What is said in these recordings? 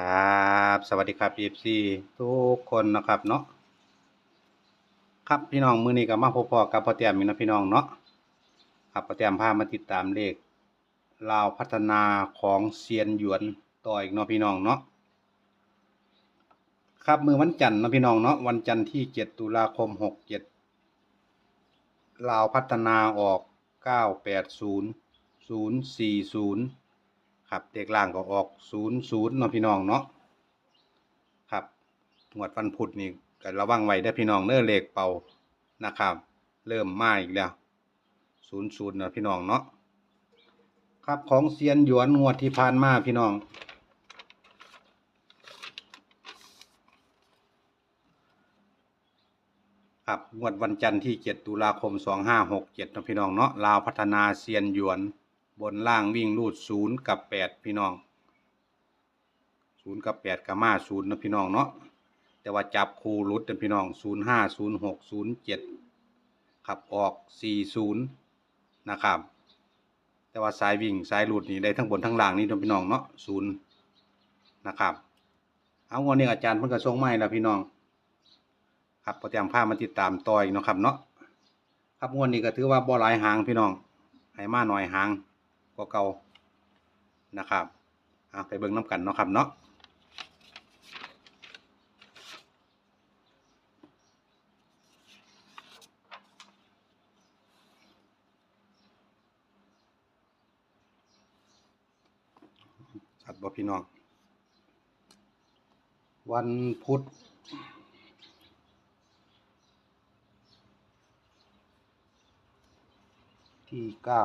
ครับสวัสดีครับ FC ทุกคนนะครับเนาะครับพี่น้องมือนี้ก็มาพบพอกับพ่อแต้มอีกนะพี่น้องเนาะครับพ่อแต้มพามาติดตามเลขลาวพัฒนาของเซียนหยวนต่ออีกเนาะพี่น้องเนาะครับมือวันจันทร์นะพี่น้องเนาะวันจันทร์ที่7ตุลาคม67ลาวพัฒนาออก980 040 ครับเด็กล่างก็ออกศูนย์ศูนย์เนาะพี่น้องเนาะครับงวดวันพุธนี่ก็ระวังไว้ได้พี่น้องเน้อเลขเป่านะครับ เริ่มมาอีกแล้วศูนย์ศูนย์เนาะพี่น้องเนาะครับของเซียนหยวนงวดที่ผ่านมาพี่น้อง ครับงวดวันจันทร์ที่ 7 ตุลาคม 2567เนาะพี่น้องเนาะลาวพัฒนาเซียนหยวน บนล่างวิ่งรูด0กับ8พี่น้อง0กับ8กับมา0นย์นะพี่น้องเนาะแต่ว่าจับคู่รุดนะพี่น้อง05 06 07ครับออก40นะครับ แต่ว่าสายวิ่งสายหลุดนี่ได้ทั้งบนทั้งล่างนี่นะพี่น้องเนาะ0นย์นะครับเอาวันนี้อาจารย์เพิ่นก็ส่งมาให้แล้วพี่น้อง ครับประจำภาพมาติดตามต่ออีกเนาะครับเนาะครับวดนี้ก็ถือว่าบ่หลายหางพี่น้องให้มาหน่อยหาง กว่าเก่านะครับเอาไปเบิ่งน้ำกันเนาะครับเนาะชัดบ่พี่น้อง วันพุธที่เก้า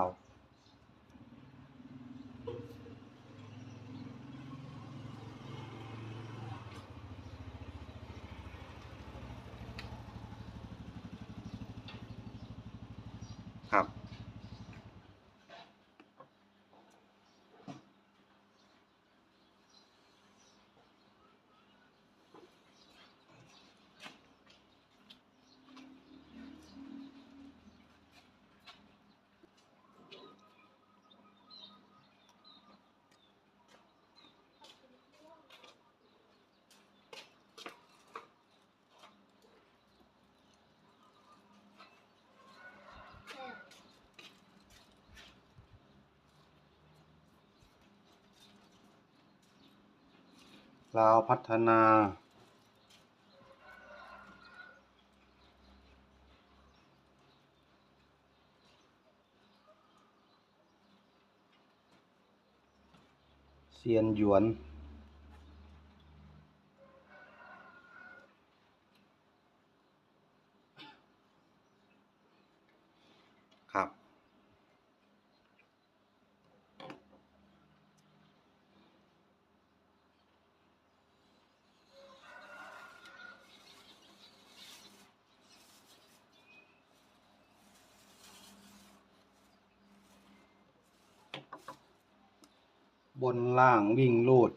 ครับ ลาวพัฒนา เซียนหยวนครับ บนล่างวิ่งลูด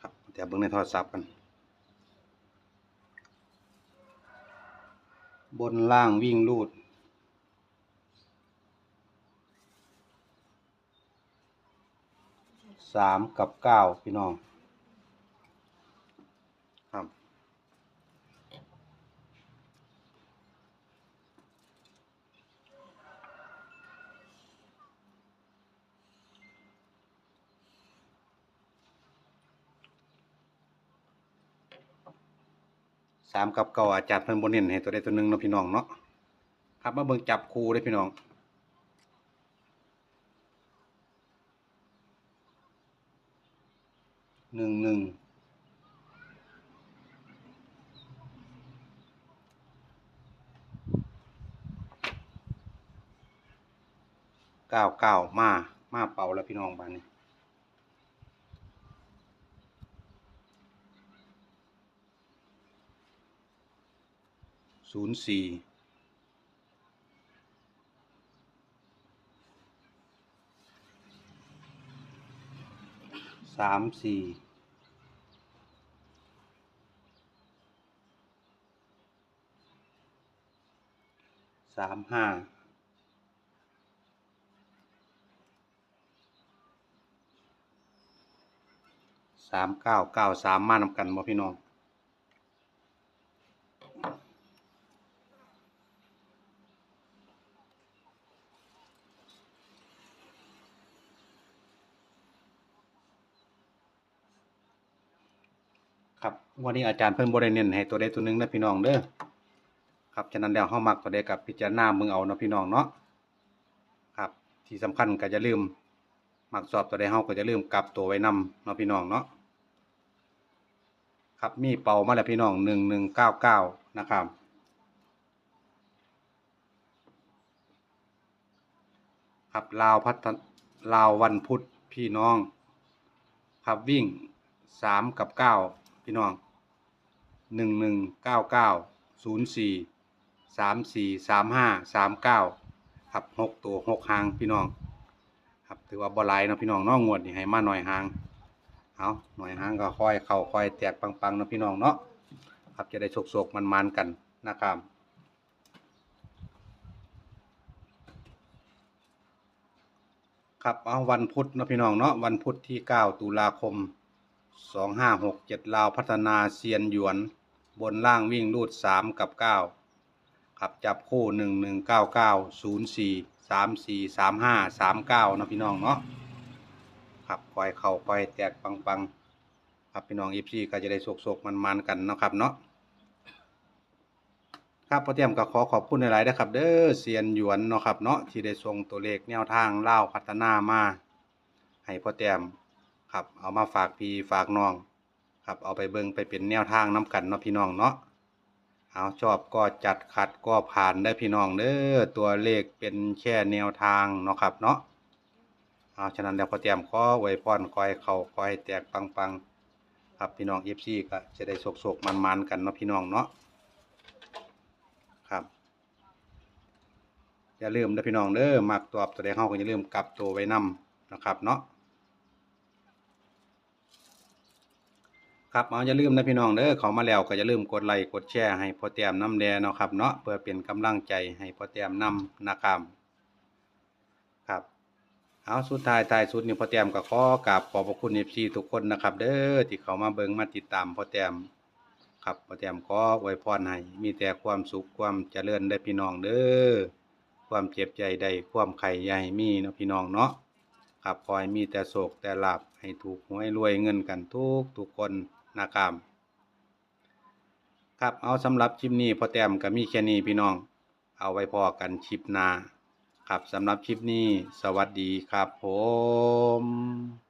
ครับเดี๋ยวเบิ่งในโทรศัพท์กัน บนล่างวิ่งลูด สามกับเก้าพี่น้อง ครับ สามกับเก้าอาจารย์เพิ่นบ่เน้นให้ตัวใดตัวหนึ่งเนาะพี่น้องเนาะครับมาเบิ่งจับคู่เด้พี่น้องหนึ่งหนึ่งเก้าเก้ามา มาเป่าแล้วพี่น้องบ้านนี้ ศูนย์สี่สามสี่สามห้าสามเก้าเก้าสามมานำกันบ่พี่น้อง ครับวันนี้อาจารย์เพิ่นบ่ได้เน้นให้ตัวใดตัวหนึงนะพี่น้องเด้อครับฉะนั้นแล้วเฮามักตัวใดกับพิจารณามึงเอาเนาะพี่น้องเนาะครับ ที่สำคัญก็อย่าลืมมักสอบตัวใดเฮาก็อย่าลืมกลับตัวไว้นำเนาะพี่น้องเนาะครับมีเป่ามาแล้วพี่น้อง1199นะครับครับลาวพัฒนลาววันพุธพี่น้อง ครับวิ่งสามกับเก้า พี่น้องหนึ่งหนึ่งเก้าเก้าศูนย์สี่สามสี่สามห้าสามเก้าครับหกตัวหกหางพี่น้อง ครับถือว่าบอลายนะพี่น้องเน้องงวดนี่ให้มาหน่อยหางเอาหน่อยหางก็ค่อยเข้าค่อยแตกปังๆนะพี่น้องเนาะครับจะได้โศกๆมันๆกันนะครับครับเอาวันพุธนะพี่น้องเนาะวันพุธที่ 9 ตุลาคม 2567ลาวพัฒนาเซียนหยวน บนล่างวิ่งรูด3กับ9ครับจับคู่1 1 9 9 0 4 3 4 3 5 3 9เนาะพี่น้องเนาะครับคอยเข้าคอยแตกปังๆครับพี่น้องอีพีก็จะได้โศกๆมันๆกันเนาะครับเนาะครับพ่อเตรียมก็ขอขอบคุณหลายๆนะครับ เด้อเซียนหยวนเนาะครับเนาะที่ได้ส่งตัวเลขแนวทางเล่าพัฒนามาให้พ่อเตรียม ครับเอามาฝากพี่ฝากน้อง ครับเอาไปเบิ่งไปเป็นแนวทางน้กันเนาะพี่น้องเนาะเอาชอบก็จัดขัดก็ผ่านได้อพี่น้องเด้อตัวเลขเป็นแค่แนวทางเนาะครับเนาะเอาฉะนั้นแล้วพอเตรียมขอไว้พรคอยเข่าคอยแตกปังๆครับพี่น้องเอฟซีก็จะได้โศกๆมันๆกันเนาะพี่น้องเนาะครับอย่าลืมนะพี่น้องเด้อมักตัวตัวใดงเฮาก็อย่าลืมกลับตัวไว้นำนะครับเนาะ ครับเอาอย่าลืมนะพี่น้องเด้อเขามาแล้วก็อย่าลืมกดไลค์กดแชร์ให้พ่อแต้มน้ำแดเนาะครับเนาะเพื่อเป็นกำลังใจให้พ่อแต้มนำนะครับครับเอาสุดท้ายท้ายสุดนี่พ่อแต้มก็ขอกราบขอบพระคุณ FC ทุกคนนะครับเด้อที่เขามาเบิ่งมาติดตามพ่อแต้มครับพ่อแต้มขออวยพรให้มีแต่ความสุขความเจริญได้พี่น้องเด้อความเจ็บใจได้ความไข่ใหญ่มีเนาะพี่น้องเนาะครับขอให้มีแต่โศกแต่หลาบให้ถูกหวยรวยเงินกันทุกทุกคน นะครับครับเอาสำหรับคลิปนี้พอแต้มกับมีแค่นี้พี่น้อง เอาไว้พอกันคลิปหน้าครับสำหรับคลิปนี้ สวัสดีครับผม